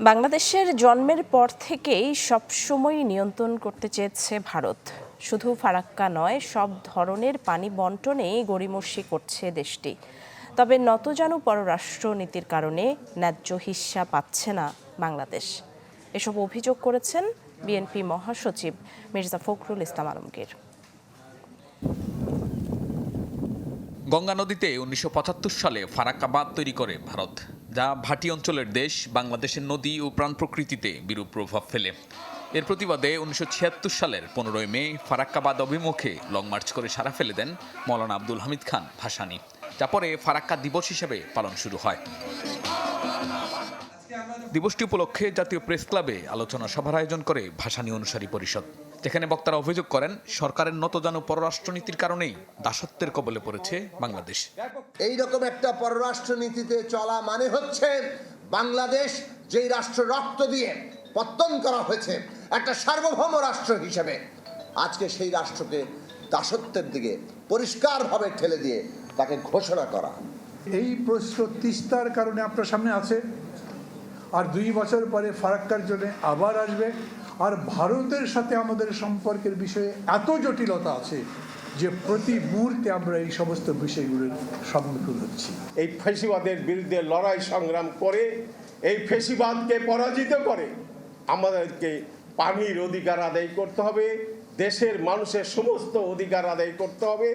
বাংলাদেশের জন্মের পর থেকেই সবসময় নিয়ন্ত্রণ করতে চেয়েছে ভারত। শুধু ফারাক্কা নয়, সব ধরনের পানি বন্টনেই গড়িমসি করছে দেশটি। তবে নতজানু পররাষ্ট্র নীতির কারণে ন্যায্য হিস্সা পাচ্ছে না বাংলাদেশ। এসব অভিযোগ করেছেন বিএনপি মহাসচিব মির্জা ফখরুল ইসলাম আলমগীর। গঙ্গা নদীতে উনিশশো পঁচাত্তর সালে ফারাক্কা বাঁধ তৈরি করে ভারত। যা ভাটি অঞ্চলের দেশ বাংলাদেশের নদী ও প্রাণ প্রকৃতিতে বিরূপ প্রভাব ফেলে। এর প্রতিবাদে উনিশশো ছিয়াত্তর সালের পনেরোই মে ফারাক্কাবাদ অভিমুখে লং মার্চ করে সারা ফেলে দেন মৌলানা আব্দুল হামিদ খান ভাসানি। যা পরে ফারাক্কা দিবস হিসেবে পালন শুরু হয়। দিবসটি উপলক্ষে জাতীয় প্রেস ক্লাবে আলোচনা সভার আয়োজন করে ভাসানী অনুসারী পরিষদ। যেখানে বক্তারা অভিযোগ করেন সরকারের নতজানু পররাষ্ট্রনীতির কারণেই দাসত্বের কবলে পড়েছে বাংলাদেশ। এই রকম একটা পররাষ্ট্রনীতিতে চলা মানে হচ্ছে বাংলাদেশ যেই রাষ্ট্র রক্ত দিয়ে পত্তন করা হয়েছে একটা সার্বভৌম রাষ্ট্র হিসেবে। আজকে সেই রাষ্ট্রকে দাসত্বের দিকে পরিষ্কারভাবে ঠেলে দিয়ে তাকে ঘোষণা করা। এই প্রশ্ন তিস্তার কারণে আপনার সামনে আছে। আর দুই বছর পরে ফারাক্কার জন্য আবার আসবে। আর ভারতের সাথে আমাদের সম্পর্কের বিষয়ে এত জটিলতা আছে যে প্রতি মুহূর্তে আমরা এই সমস্ত বিষয়গুলোর সম্মুখীন হচ্ছি। এই ফেসিবাদের বিরুদ্ধে লড়াই সংগ্রাম করে এই ফেসিবাদকে পরাজিত করে আমাদেরকে পানির অধিকার আদায় করতে হবে দেশের মানুষের সমস্ত অধিকার আদায় করতে হবে।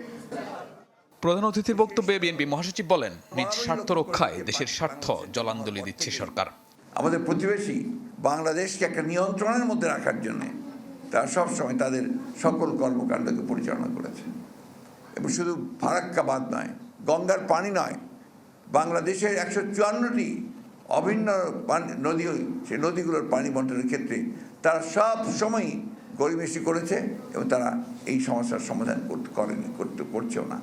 প্রধান অতিথির বক্তব্যে বিএনপি মহাসচিব বলেন নিজ স্বার্থ রক্ষায় দেশের স্বার্থ জলাঞ্জলি দিচ্ছে সরকার। আমাদের প্রতিবেশী বাংলাদেশকে একটা নিয়ন্ত্রণের মধ্যে রাখার জন্য তারা সবসময় তাদের সকল কর্মকাণ্ডকে পরিচালনা করেছে। এবং শুধু ফারাক্কা বাদ নয় গঙ্গার পানি নয় বাংলাদেশের একশো চুয়ান্নটি অভিন্ন নদী সেই নদীগুলোর পানি বন্টনের ক্ষেত্রে তারা সব সময়ই গরিবেশি করেছে এবং তারা এই সমস্যার সমাধান করতে করেনি করতে করছেও না।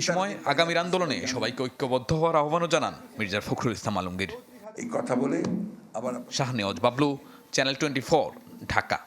এ সময় আগামীর আন্দোলনে সবাইকে ঐক্যবদ্ধ হওয়ার আহ্বানও জানান মির্জা ফখরুল ইসলাম আলমগীর। এই কথা বলে আবার শাহনেওয়াজ বাবলু চ্যানেল টোয়েন্টি ঢাকা।